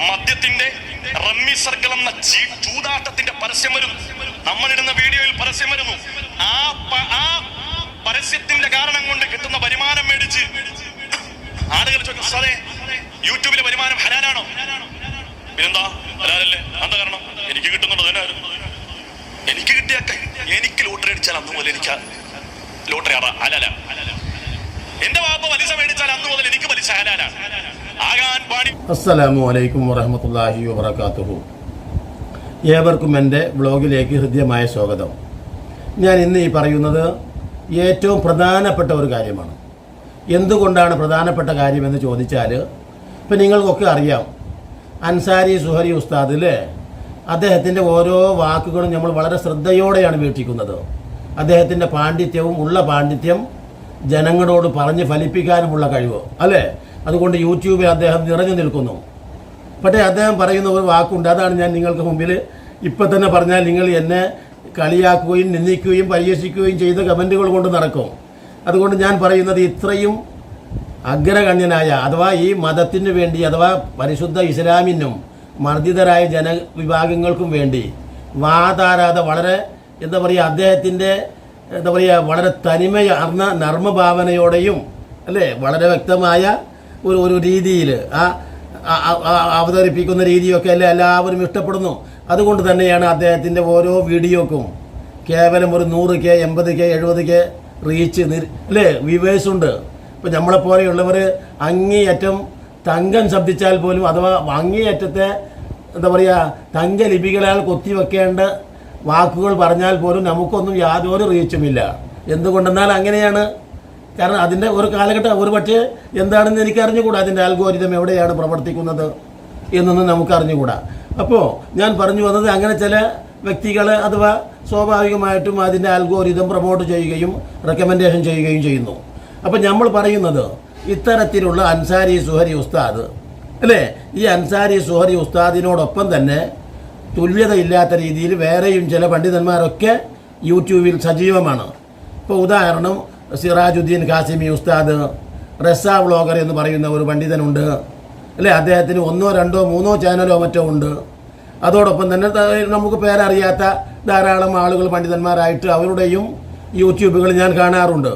മദ്യത്തിന്റെ rummy circle എന്ന ചൂതാട്ടത്തിന്റെ പരസ്യം വരുന്നു നമ്മളിടുന്ന വീഡിയോയിൽ പരസ്യം വരുന്നു. ആ ആ പരസ്യത്തിന്റെ കാരണം കൊണ്ട് കിട്ടുന്ന വരുമാനം മേടിച്ച് ആളുകൾ ചോദിക്കും സാറേ യൂട്യൂബിലെ വരുമാനം ഹരാനാണോ പിന്നെന്താ? ഹരാനല്ലേ എന്താ കാരണം? എനിക്ക് കിട്ടുന്നുണ്ട്? തന്നെ എനിക്ക് കിട്ടിയ എനിക്ക് ലോട്ടറി അടിച്ചാൽ അന്ന് പോലെ എനിക്ക് ലോട്ടറി അറ ഹലാല അസ്സലാമു അലൈക്കും വറഹമത്തല്ലാഹി വബർക്കാത്തുഹു ഏവർക്കും എന്റെ ബ്ലോഗിലേക്ക് ഹൃദ്യമായ സ്വാഗതം. ഞാൻ ഇന്ന് ഈ പറയുന്നത് ഏറ്റവും പ്രധാനപ്പെട്ട ഒരു കാര്യമാണ്. എന്തുകൊണ്ടാണ് പ്രധാനപ്പെട്ട കാര്യമെന്ന് ചോദിച്ചാൽ ഇപ്പം നിങ്ങൾക്കൊക്കെ അറിയാം അൻസാരി സുഹരി ഉസ്താദിൽ അദ്ദേഹത്തിന്റെ ഓരോ വാക്കുകളും നമ്മൾ വളരെ ശ്രദ്ധയോടെയാണ് വീക്ഷിക്കുന്നത്. അദ്ദേഹത്തിന്റെ പാണ്ഡിത്യവും ഉള്ള പാണ്ഡിത്യം ജനങ്ങളോട് പറഞ്ഞ് ഫലിപ്പിക്കാനുമുള്ള കഴിവ് അല്ലേ? അതുകൊണ്ട് യൂട്യൂബിൽ അദ്ദേഹം നിറഞ്ഞു നിൽക്കുന്നു. പക്ഷേ അദ്ദേഹം പറയുന്ന ഒരു വാക്കുണ്ട് അതാണ് ഞാൻ നിങ്ങൾക്ക് മുമ്പിൽ ഇപ്പം തന്നെ പറഞ്ഞാൽ നിങ്ങൾ എന്നെ കളിയാക്കുകയും നിന്ദിക്കുകയും പരിഹസിക്കുകയും ചെയ്ത കമന്റുകൾ കൊണ്ട് നടക്കും. അതുകൊണ്ട് ഞാൻ പറയുന്നത് ഇത്രയും അഗ്രഗണ്യനായ അഥവാ ഈ മതത്തിന് വേണ്ടി അഥവാ പരിശുദ്ധ ഇസ്ലാമിനും മർദ്ദിതരായ ജനവിഭാഗങ്ങൾക്കും വേണ്ടി വാതാരാതെ വളരെ എന്താ പറയുക അദ്ദേഹത്തിന്റെ എന്താ പറയുക വളരെ തനിമയർന്ന നർമ്മഭാവനയോടെയും അല്ലേ വളരെ വ്യക്തമായ ഒരു ഒരു രീതിയിൽ ആ അവതരിപ്പിക്കുന്ന രീതിയൊക്കെ അല്ലേ എല്ലാവരും ഇഷ്ടപ്പെടുന്നു? അതുകൊണ്ട് തന്നെയാണ് അദ്ദേഹത്തിന്റെ ഓരോ വീഡിയോക്കും കേവലം ഒരു നൂറ് കെ എൺപത് കെ എഴുപത് കെ റീച്ച് അല്ലേ വ്യൂവേഴ്സ് ഉണ്ട്. ഇപ്പം നമ്മളെപ്പോലെയുള്ളവർ അങ്ങേയറ്റം തങ്കം ശബ്ദിച്ചാൽ പോലും അഥവാ അങ്ങേയറ്റത്തെ എന്താ പറയുക തങ്കലിപികളാൽ കൊത്തിവെക്കേണ്ട വാക്കുകൾ പറഞ്ഞാൽ പോലും നമുക്കൊന്നും യാതൊരു റീച്ചുമില്ല. എന്തുകൊണ്ടെന്നാൽ അങ്ങനെയാണ് കാരണം അതിന്റെ ഒരു കാലഘട്ടം ഒരു പക്ഷേ എന്താണെന്ന് എനിക്ക് അറിഞ്ഞുകൂടാ? അതിന്റെ അൽഗോരിതം എവിടെയാണ് പ്രവർത്തിക്കുന്നത് എന്നൊന്നും നമുക്ക് അറിഞ്ഞുകൂടാ. അപ്പോൾ ഞാൻ പറഞ്ഞു വന്നത് അങ്ങനെ ചില വ്യക്തികൾ അഥവാ സ്വാഭാവികമായിട്ടും അതിന്റെ അൽഗോരിതം പ്രൊമോട്ട് ചെയ്യുകയും റെക്കമെൻഡേഷൻ ചെയ്യുകയും ചെയ്യുന്നു. അപ്പോൾ നമ്മൾ പറയുന്നത് ഇത്തരത്തിലുള്ള അൻസാരി സുഹരി ഉസ്താദ് അല്ലേ? ഈ അൻസാരി സുഹരി ഉസ്താദിനോടൊപ്പം തന്നെ തുല്യതയില്ലാത്ത രീതിയിൽ വേറെയും ചില പണ്ഡിതന്മാരൊക്കെ യൂട്യൂബിൽ സജീവമാണ്. ഇപ്പോൾ ഉദാഹരണം സിറാജുദ്ദീൻ ഖാസിമി ഉസ്താദ് റസ വ്ളോഗർ എന്ന് പറയുന്ന ഒരു പണ്ഡിതനുണ്ട്. അല്ലേ? അദ്ദേഹത്തിന് ഒന്നോ രണ്ടോ മൂന്നോ ചാനലോ മറ്റോ ഉണ്ട്. അതോടൊപ്പം തന്നെ നമുക്ക് പേരറിയാത്ത ധാരാളം ആളുകൾ പണ്ഡിതന്മാരായിട്ട് അവരുടെയും യൂട്യൂബുകൾ ഞാൻ കാണാറുണ്ട്.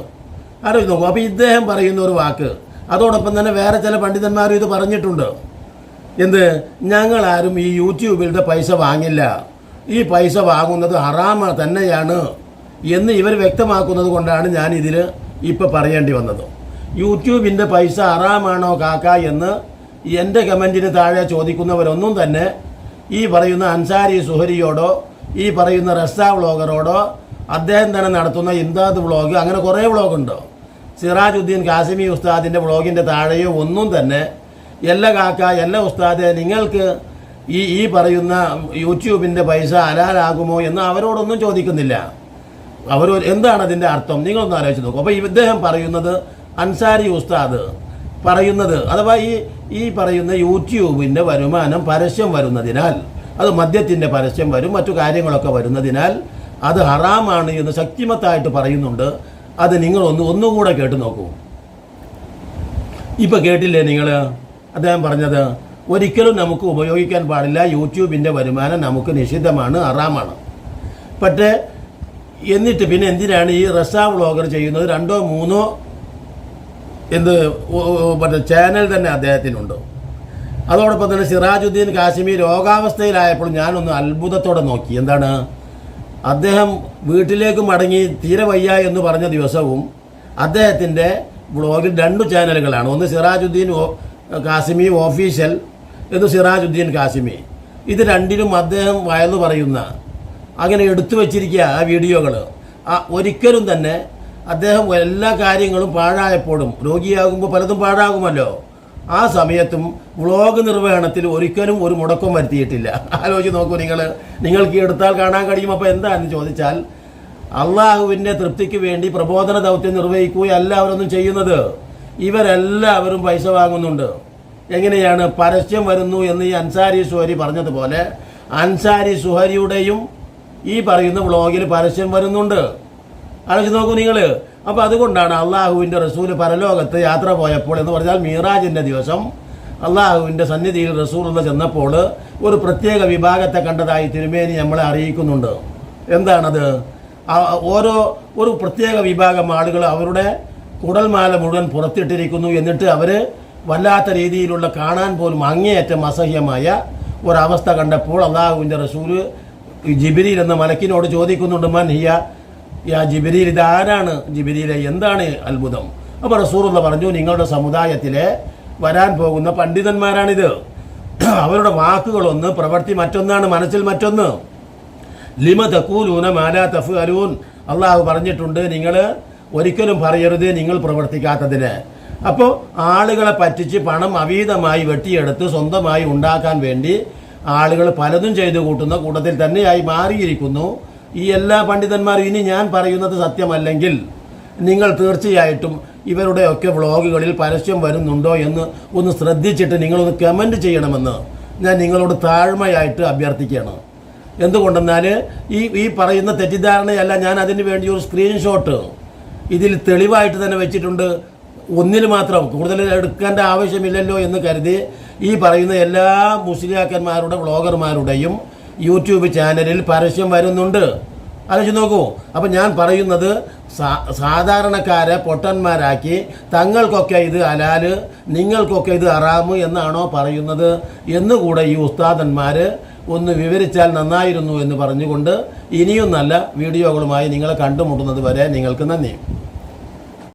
ആലോചിച്ച് നോക്കും. അപ്പോൾ ഇദ്ദേഹം പറയുന്ന ഒരു വാക്ക് അതോടൊപ്പം തന്നെ വേറെ ചില പണ്ഡിതന്മാരും ഇത് പറഞ്ഞിട്ടുണ്ട്. എന്ത്? ഞങ്ങളാരും ഈ യൂട്യൂബിലത്തെ പൈസ വാങ്ങില്ല. ഈ പൈസ വാങ്ങുന്നത് ഹറാമ തന്നെയാണ്. എന്ന് ഇവർ വ്യക്തമാക്കുന്നത് കൊണ്ടാണ് ഞാൻ ഇതിൽ ഇപ്പോൾ പറയേണ്ടി വന്നത്. യൂട്യൂബിന്റെ പൈസ അറാമാണോ കാക്ക എന്ന് എന്റെ കമന്റിന് താഴെ ചോദിക്കുന്നവരൊന്നും തന്നെ ഈ പറയുന്ന അൻസാരി സുഹരിയോടോ ഈ പറയുന്ന റസ്സ വ്ളോഗറോടോ അദ്ദേഹം തന്നെ നടത്തുന്ന ഇംദാദ് വ്ളോഗ് അങ്ങനെ കുറേ വ്ളോഗുണ്ട്. സിറാജുദ്ദീൻ കാസിമി ഉസ്താദിന്റെ വ്ളോഗിന്റെ താഴെയോ ഒന്നും തന്നെ. എല്ല കാക്ക എല്ല ഉസ്താദെ നിങ്ങൾക്ക് ഈ ഈ പറയുന്ന യൂട്യൂബിന്റെ പൈസ അലാലാകുമോ എന്ന് അവരോടൊന്നും ചോദിക്കുന്നില്ല. അവർ എന്താണ് അതിന്റെ അർത്ഥം? നിങ്ങളൊന്ന് ആലോചിച്ച് നോക്കും. അപ്പോൾ ഇദ്ദേഹം പറയുന്നത് അൻസാരി ഉസ്താദ് പറയുന്നത് അഥവാ ഈ ഈ പറയുന്ന യൂട്യൂബിന്റെ വരുമാനം പരസ്യം വരുന്നതിനാൽ അത് മദ്യത്തിന്റെ പരസ്യം വരും മറ്റു കാര്യങ്ങളൊക്കെ വരുന്നതിനാൽ അത് ഹറാമാണ് എന്ന് ശക്തിമത്തായിട്ട് പറയുന്നുണ്ട്. അത് നിങ്ങളൊന്ന് ഒന്നുകൂടെ കേട്ട് നോക്കൂ. ഇപ്പം കേട്ടില്ലേ നിങ്ങൾ അദ്ദേഹം പറഞ്ഞത് ഒരിക്കലും നമുക്ക് ഉപയോഗിക്കാൻ പാടില്ല യൂട്യൂബിന്റെ വരുമാനം നമുക്ക് നിഷിദ്ധമാണ് ഹറാമാണ്. പക്ഷേ എന്നിട്ട് പിന്നെ എന്തിനാണ് ഈ റസ വ്ളോഗർ ചെയ്യുന്നത്? രണ്ടോ മൂന്നോ എന്ത് മറ്റേ ചാനൽ തന്നെ അദ്ദേഹത്തിനുണ്ടോ. അതോടൊപ്പം തന്നെ സിറാജുദ്ദീൻ കാശ്മീർ രോഗാവസ്ഥയിലായപ്പോൾ ഞാനൊന്ന് അത്ഭുതത്തോടെ നോക്കി. എന്താണ്? അദ്ദേഹം വീട്ടിലേക്ക് മടങ്ങി തീരെ വയ്യ എന്ന് പറഞ്ഞ ദിവസവും അദ്ദേഹത്തിന്റെ ബ്ലോഗിൽ രണ്ട് ചാനലുകളാണ് ഒന്ന് സിറാജുദ്ദീൻ കാസിമി ഓഫീഷ്യൽ എന്ന് സിറാജുദ്ദീൻ കാസിമി. ഇത് രണ്ടിലും അദ്ദേഹം വയന്നു പറയുന്ന അങ്ങനെ എടുത്തു വച്ചിരിക്കുക ആ വീഡിയോകൾ. ആ ഒരിക്കലും തന്നെ അദ്ദേഹം എല്ലാ കാര്യങ്ങളും പാഴായപ്പോഴും രോഗിയാകുമ്പോൾ പലതും പാഴാകുമല്ലോ. ആ സമയത്തും വ്ളോഗ് നിർവഹണത്തിൽ ഒരിക്കലും ഒരു മുടക്കം വരുത്തിയിട്ടില്ല. ആലോചിച്ച് നോക്കൂ നിങ്ങൾ. നിങ്ങൾക്ക് എടുത്താൽ കാണാൻ കഴിയും. അപ്പോൾ എന്താണെന്ന് ചോദിച്ചാൽ അള്ളാഹുവിന്റെ തൃപ്തിക്ക് വേണ്ടി പ്രബോധന ദൗത്യം നിർവഹിക്കുകയല്ല അവരൊന്നും ചെയ്യുന്നത്. ഇവരെല്ലാവരും പൈസ വാങ്ങുന്നുണ്ട്. എങ്ങനെയാണ്? പരസ്യം വരുന്നു എന്ന് ഈ അൻസാരി സുഹരി പറഞ്ഞതുപോലെ അൻസാരി സുഹരിയുടെയും ഈ പറയുന്ന വ്ളോഗിൽ പരസ്യം വരുന്നുണ്ട്. ആലോചിച്ച് നോക്കൂ നിങ്ങൾ അപ്പോൾ അതുകൊണ്ടാണ് അള്ളാഹുവിന്റെ റസൂൽ പരലോകത്ത് യാത്ര പോയപ്പോൾ എന്ന് പറഞ്ഞാൽ മീറാജിന്റെ ദിവസം അള്ളാഹുവിന്റെ സന്നിധിയിൽ റസൂലുള്ള ചെന്നപ്പോൾ ഒരു പ്രത്യേക വിഭാഗത്തെ കണ്ടതായി തിരുമേനി നമ്മളെ അറിയിക്കുന്നുണ്ട്. എന്താണത്? ഓരോ ഒരു പ്രത്യേക വിഭാഗം ആളുകൾ അവരുടെ കുടൽമാല മുഴുവൻ പുറത്തിട്ടിരിക്കുന്നു എന്നിട്ട് അവർ വല്ലാത്ത രീതിയിലുള്ള കാണാൻ പോലും അങ്ങേയറ്റം അസഹ്യമായ ഒരവസ്ഥ കണ്ടപ്പോൾ അള്ളാഹുവിന്റെ റസൂൽ ഈ ജിബിരിൽ എന്ന മലക്കിനോട് ചോദിക്കുന്നുണ്ട് മൻ ഹിയ യാ ജിബിരിയിൽ ഇതാരാണ്? ജിബിരിയിലെ എന്താണ് അത്ഭുതം? അപ്പോൾ റസൂറുള്ള പറഞ്ഞു നിങ്ങളുടെ സമുദായത്തിലെ വരാൻ പോകുന്ന പണ്ഡിതന്മാരാണിത്. അവരുടെ വാക്കുകളൊന്ന് പ്രവർത്തി മറ്റൊന്നാണ് മനസ്സിൽ മറ്റൊന്ന്. ലിമ തക്കൂലൂന മാലാ തഫ് അരൂൻ അള്ളാഹു പറഞ്ഞിട്ടുണ്ട് നിങ്ങൾ ഒരിക്കലും പറയരുത് നിങ്ങൾ പ്രവർത്തിക്കാത്തതിന്. അപ്പോൾ ആളുകളെ പറ്റിച്ച് പണം അവീതമായി വെട്ടിയെടുത്ത് സ്വന്തമായി ഉണ്ടാക്കാൻ വേണ്ടി ആളുകൾ പലതും ചെയ്തു കൂട്ടുന്ന കൂട്ടത്തിൽ തന്നെയായി മാറിയിരിക്കുന്നു. ഈ എല്ലാ പണ്ഡിതന്മാരും ഇനി ഞാൻ പറയുന്നത് സത്യമല്ലെങ്കിൽ നിങ്ങൾ തീർച്ചയായിട്ടും ഇവരുടെയൊക്കെ വ്ളോഗുകളിൽ പരസ്യം വരുന്നുണ്ടോ എന്ന് ഒന്ന് ശ്രദ്ധിച്ചിട്ട് നിങ്ങളൊന്ന് കമന്റ് ചെയ്യണമെന്ന് ഞാൻ നിങ്ങളോട് താഴ്മയായിട്ട് അഭ്യർത്ഥിക്കുകയാണ്. എന്തുകൊണ്ടെന്നാൽ ഈ ഈ പറയുന്ന തെറ്റിദ്ധാരണയല്ല ഞാൻ അതിന് വേണ്ടി ഒരു സ്ക്രീൻഷോട്ട് ഇതിൽ തെളിവായിട്ട് തന്നെ വെച്ചിട്ടുണ്ട്. ഒന്നിൽ മാത്രം കൂടുതൽ എടുക്കേണ്ട ആവശ്യമില്ലല്ലോ എന്ന് കരുതി ഈ പറയുന്ന എല്ലാ മുസ്ലിയാക്കന്മാരുടെ വ്ളോഗർമാരുടെയും യൂട്യൂബ് ചാനലിൽ പരസ്യം വരുന്നുണ്ട്. ആലോചിച്ച് നോക്കൂ. അപ്പം ഞാൻ പറയുന്നത് സാധാരണക്കാരെ പൊട്ടന്മാരാക്കി തങ്ങൾക്കൊക്കെ ഇത് അലാൽ നിങ്ങൾക്കൊക്കെ ഇത് അറാമ് എന്നാണോ പറയുന്നത് എന്നുകൂടെ ഈ ഉസ്താദന്മാർ ഒന്ന് വിവരിച്ചാൽ നന്നായിരുന്നു എന്ന് പറഞ്ഞുകൊണ്ട് ഇനിയും നല്ല വീഡിയോകളുമായി നിങ്ങളെ കണ്ടുമുട്ടുന്നത് വരെ നിങ്ങൾക്ക് നന്ദി.